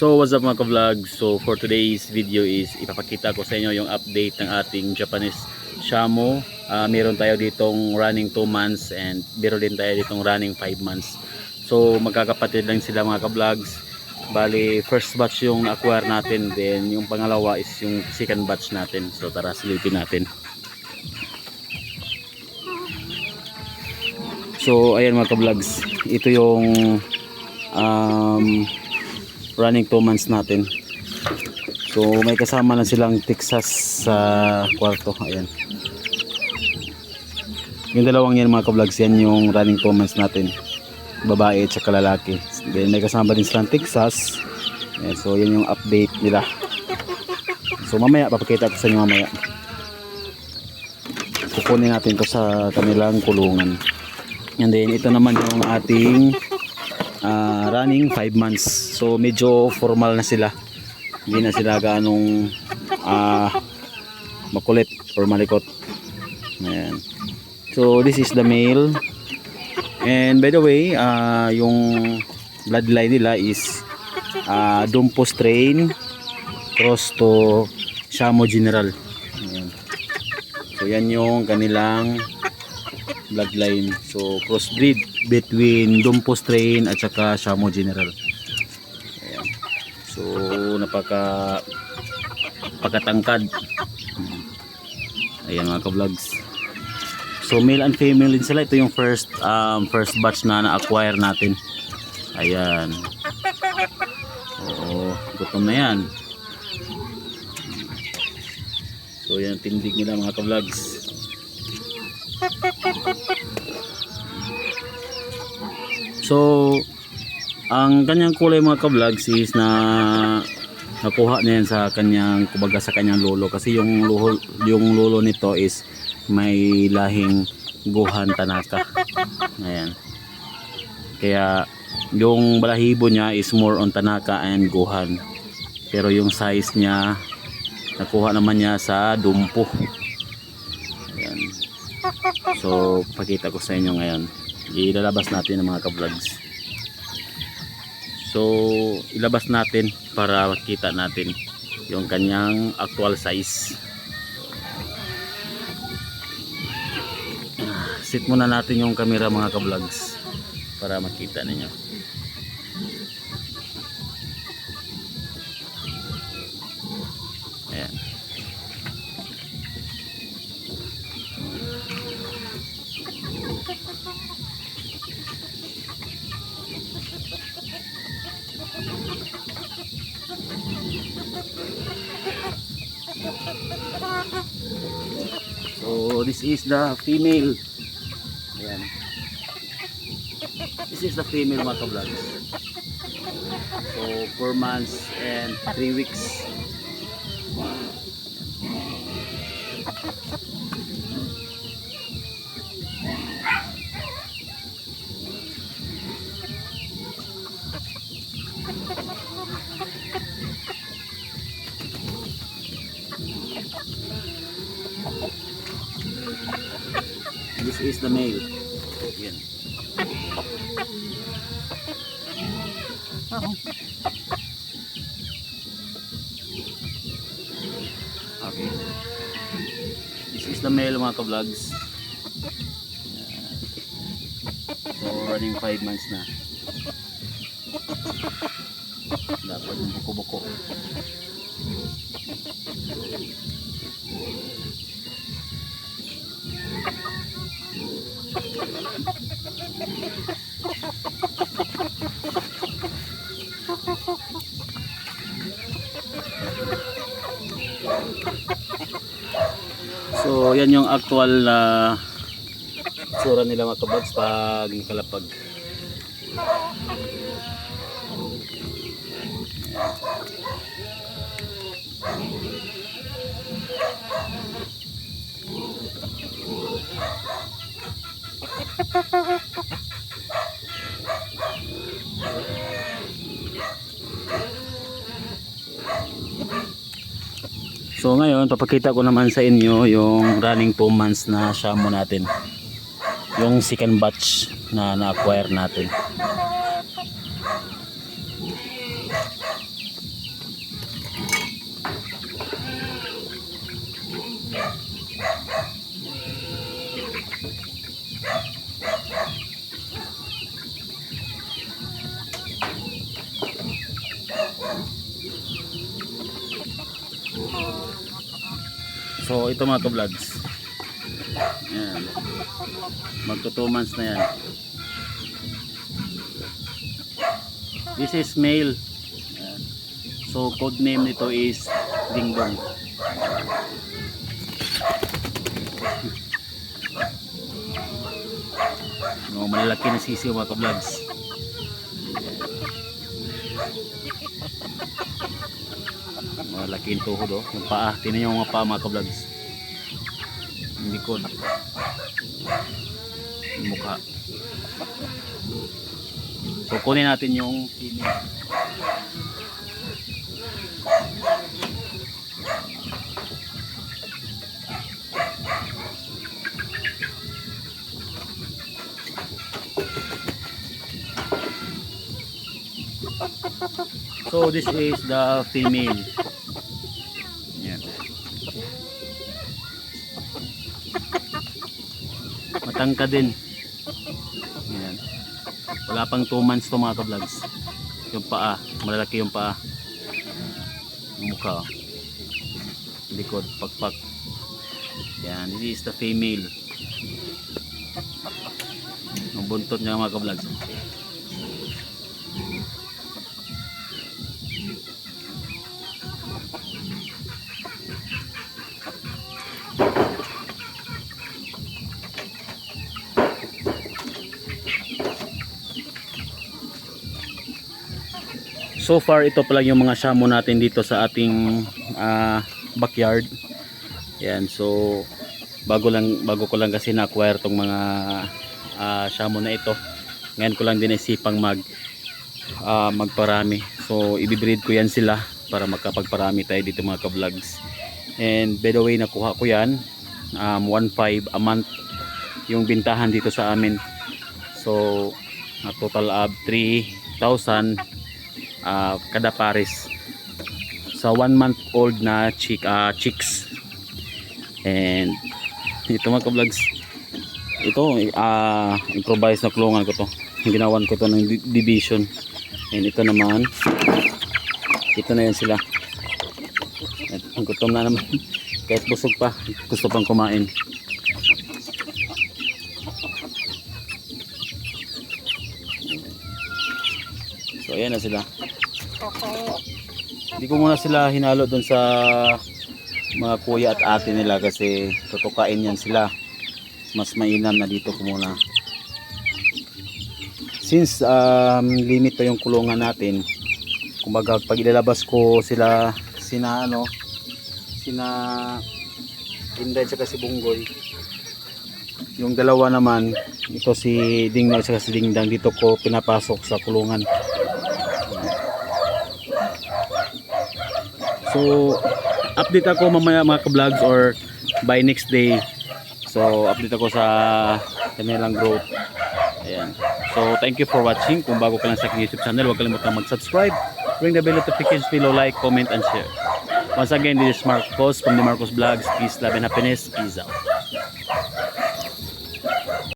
So what's up mga ka-vlog? So for today's video is ipapakita ko sa inyo yung update ng ating Japanese Shamo. Ah, meron tayo ditong running 2 months and meron din tayo ditong running 5 months. So magkakapatid lang sila mga ka-vlogs. Bali first batch yung acquire natin then yung pangalawa is yung second batch natin. So tara silipin natin. So ayan mga ka-vlogs. Ito yung um, running 2 months natin. So may kasama na silang Texas sa kwarto. Ayan. Yung dalawang yan mga ka-vlogs yan yung running 2 months natin. Babae at saka lalaki. Then may kasama din silang Texas. Ayan, so yan yung update nila. So mamaya papakita ko sa inyo mamaya. Kukunin natin to sa kanilang kulungan. And then ito naman yung ating ah, running 5 months. So medyo formal na sila. Hindi na sila ganong ah, makulit or malikot. Ayan. So this is the male. And by the way, ah, yung bloodline nila is ah, Dumpo strain cross to Shamo General. Ayan. So yan yung kanilang bloodline. So crossbreed between Dumpo strain at saka Shamo General. Ayan. So napaka pagkatangkad. Ayan mga ka-vlogs. So male and female din sila. Ito yung first um, first batch na na-acquire natin. Ayan. Oo, gutom na yan. So yan tindig nila mga ka-vlogs. So, ang kanyang kulay mga ka-vlogs is na nakuha niya sa kanyang kumbaga sa kanyang lolo kasi yung lolo, yung lolo nito is may lahing Gohan Tanaka. Ayan. Kaya yung balahibo niya is more on Tanaka and Gohan. Pero yung size niya nakuha naman niya sa Dumpo. Ayan. So, pakita ko sa inyo ngayon. Ilalabas natin ang mga ka-vlogs. So, ilabas natin para makita natin yung kanyang actual size. Ah, Sit muna natin yung camera mga ka-vlogs para makita ninyo. So this is the female. Ayan. This is the female mga ka-vlogs. So 4 months and 3 weeks. This is the male. Yan. Okay. This is the male mga ka-vlogs. So running 5 months na. Dapat yung buko-buko. So, yan yung actual na sura nila mga kabags pag kalapag. So ngayon, papakita ko naman sa inyo yung running 2 months na shamo natin. Yung second batch na na-acquire natin. So ito mga ka-vlogs. Yan. Magto 2 months na yan. This is male. So code name nito is Ding Dong. No, malalaki na sisiw mga ka-vlogs. Malaki yung tuhod oh. Yung paa. Tinan yung mga paa mga ka-vlogs. Yung likod. Yung mukha. So kunin natin yung female. So this is the female. Matangka din. Yan. Wala pang 2 months to mga ka-vlogs. Yung paa, malalaki yung paa. Yung mukha. Likod, pakpak. Yan, this is the female. Ang buntot niya mga ka-vlogs. So far ito pa lang yung mga shamo natin dito sa ating ah, backyard. Yan, so bago lang bago ko lang kasi na-acquire tong mga ah, shamo na ito. Ngayon ko lang din isipang mag ah, magparami. So ibibreed ko yan sila para makapagparami tayo dito mga ka-vlogs. And by the way nakuha ko yan um, 1.5 a month yung bintahan dito sa amin. So a total of 3,000 ah, kada pares. Sa one month old na chick, ah, chicks. And ito mga ka-vlogs ito ah, improvise na kulungan ko to. Ginawan ko to ng di- division. And ito naman ito na yan sila. At gutom na naman. Kahit busog pa gusto pang kumain ayan na sila hindi ko muna sila hinalo dun sa mga kuya at ate nila kasi tutukain yan sila. Mas mainam na dito ko muna. Since um, limit pa yung kulungan natin, kumbaga pag ilalabas ko sila sina ano, sina Inday at si Bunggoy. Yung dalawa naman, ito si Dingdang at si Dingdang dito ko pinapasok sa kulungan. So, update ako mamaya mga ka-vlogs or by next day. So, update ako sa kanilang growth. Ayan. So, thank you for watching. Kung bago ka lang sa aking YouTube channel, huwag kalimutan mag-subscribe. Ring the bell notifications below, like, comment, and share. Once again, this is Marcos from the Marcos Vlogs. Peace, love, and happiness. Peace out.